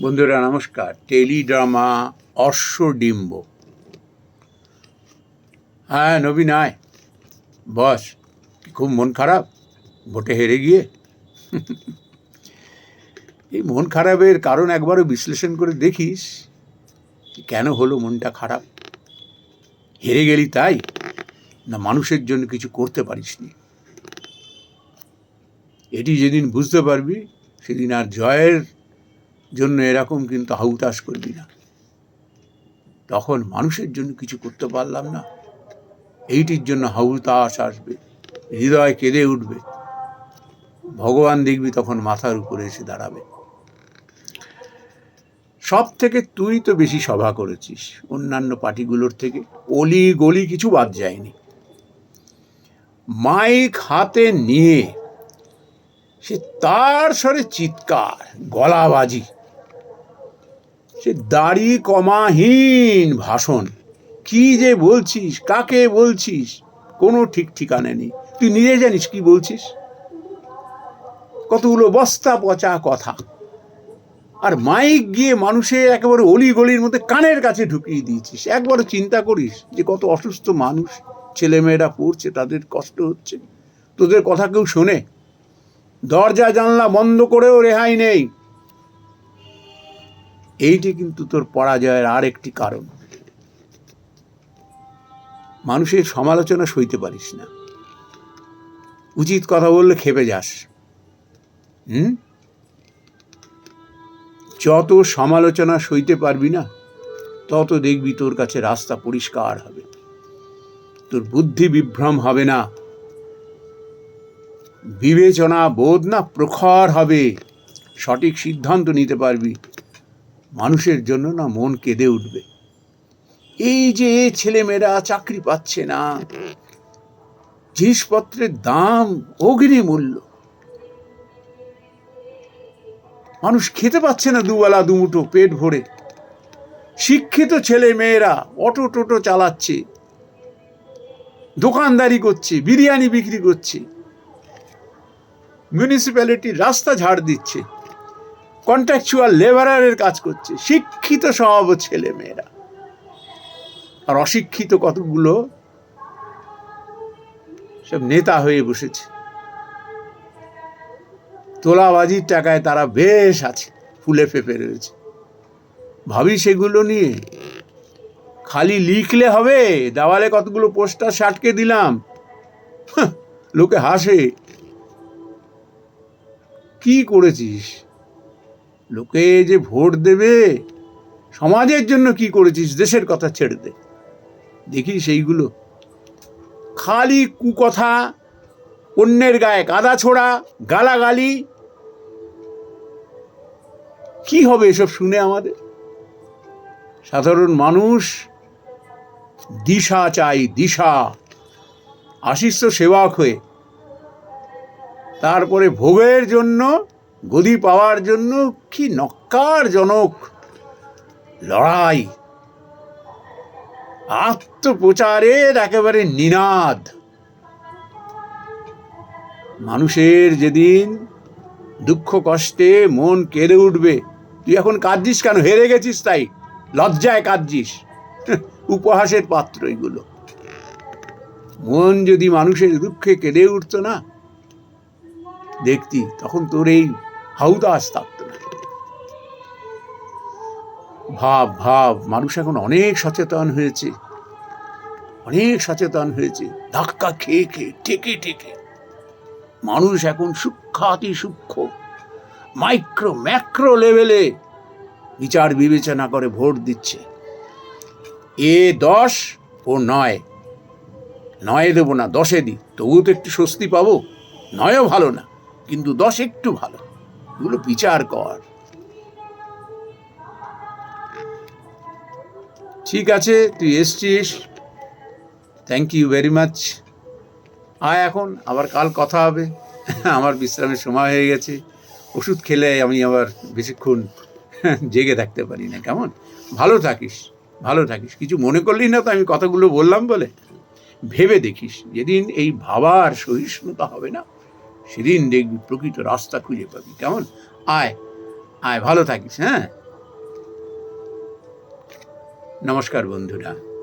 বন্ধুরা, নমস্কার। টেলিড্রামা অশ্বডিম্ব। হ্যাঁ নবীন, আয়। বস, খুব মন খারাপ? ভোটে হেরে গিয়ে? এই মন খারাপের কারণ একবারও বিশ্লেষণ করে দেখিস কেন হলো মনটা খারাপ? হেরে গেলি তাই? না মানুষের জন্য কিছু করতে পারিসনি? এটি যেদিন বুঝতে পারবি, সেদিন আর জয়ের জন্য এরকম কিন্তু হাউতাস করবি না। তখন মানুষের জন্য কিছু করতে পারলাম না। এইটির জন্য হাউতাস আসবে, হৃদয় কেঁদে উঠবে। ভগবান দেখবি তখন মাথার উপরে এসে দাঁড়াবে। সব থেকে তুই তো বেশি সভা করেছিস অন্যান্য পার্টিগুলোর থেকে। অলি গলি কিছু বাদ যায়নি। মাইক হাতে নিয়ে সে তার স্বরে চিৎকার, গলাবাজি। সে দাড়ি কমাহীন ভাষণ। কি যে বলছিস, কাকে বলছিস? কোনো ঠিক ঠিকানা নেই। তুই নিজে জানিস কি বলছিস? কতগুলো বস্তা পচা কথা। আর মাইক গিয়ে মানুষের একেবারে অলি গলির মধ্যে কানের কাছে ঢুকিয়ে দিয়েছিস। একবার চিন্তা করিস যে কত অসুস্থ মানুষ, ছেলেমেয়েরা পড়ছে, তাদের কষ্ট হচ্ছে। তোদের কথা কেউ শোনে? দরজা জানলা বন্ধ করেও রেহাই নেই। এইটি কিন্তু তোর পরাজয়ের আর একটি কারণ। মানুষের সমালোচনা সইতে পারিস না। উচিত কথা বললে খেপে যাস। হুম? যত সমালোচনা সইতে পারবি না, তত দেখবি তোর কাছে রাস্তা পরিষ্কার হবে। তোর বুদ্ধি বিভ্রম হবে না। বিবেচনা বোধ না প্রখর হবে। সঠিক সিদ্ধান্ত নিতে পারবি। মানুষের জন্য না মন কেঁদে উঠবে। এই যে ছেলেমেয়েরা চাকরি পাচ্ছে না, জিনিসপত্রের দাম অগ্নি মূল্য মানুষ খেতে পাচ্ছে না দুবেলা দুমুঠো পেট ভরে। শিক্ষিত ছেলে মেয়েরা অটো টোটো চালাচ্ছে, দোকানদারি করছে, বিরিয়ানি বিক্রি করছে মিউনিসিপ্যালিটির রাস্তা ঝাড় দিচ্ছে। কন্ট্রাকচুয়াল লেবারারের কাজ করছে, শিক্ষিত সব ছেলে মেয়েরা। আর অশিক্ষিত কতগুলো? সব নেতা হয়ে বসেছে। তোলাবাজির টাকায় তারা বেশ আছে, ফুলে ফেপে রয়েছে। ভাবি সেগুলো নিয়ে, খালি লিখলে হবে, দেওয়ালে কতগুলো পোস্টার সাটকে দিলাম। লোকে হাসে। কি করেছিস? লোকে যে ভোট দেবে, সমাজের জন্য কি করেছিস, দেশের কথা ছেড়ে দে। দেখি সেইগুলো। খালি কুকথা, অন্যের গায়ে কাদা ছোড়া, গালাগালি। কি হবে এসব শুনে আমাদের? সাধারণ মানুষ দিশা চাই, দিশা। আশিস সেবক হয়ে। তারপরে ভোগের জন্য গদি পাওয়ার জন্য কি নক্কারজনক লড়াই? আত্মপ্রচারের একেবারে নিনাদ। মানুষের যেদিন দুঃখ, কষ্টে মন কেঁদে উঠবে, তুই এখন কাঁদছিস কেন? হেরে গেছিস তাই। লজ্জায় কাঁদছিস। উপহাসের পাত্র এগুলো। মন যদি মানুষের দুঃখে কেঁদে উঠতো না, দেখতি, তখন তোর এই হাউদাস থাকতো ভাব ভাব, মানুষ এখন অনেক সচেতন হয়েছে। অনেক সচেতন হয়েছে। ধাক্কা খেয়ে খেয়ে, ঠেকে ঠেকে। মানুষ এখন সূক্ষাতি সূক্ষ্ম। মাইক্রো, ম্যাক্রো লেভেলে বিচার বিবেচনা করে ভোট দিচ্ছে। এ দশ ও নয়। নয়ে দেবো না, দশে দিই। তবুও তো একটু স্বস্তি পাবো। নয়ও ভালো না, কিন্তু দশ একটু ভালো। এগুলো বিচার কর। ঠিক আছে, তুই এসছিস। থ্যাংক ইউ ভেরি মাচ আয় এখন, আবার কাল কথা হবে। আমার বিশ্রামের সময় হয়ে গেছে। ওষুধ খেলে আমি আবার বেশিক্ষণ জেগে থাকতে পারি না, কেমন? ভালো থাকিস ভালো থাকিস। কিছু মনে করলি না তো আমি কথাগুলো বললাম বলে? ভেবে দেখিস, যেদিন এই ভাবার সহিষ্ণুতা হবে না সেদিন দেখবি প্রকৃত রাস্তা খুঁজে পাবি। কেমন? আয় আয় ভালো থাকিস হ্যাঁ? নমস্কার বন্ধুরা।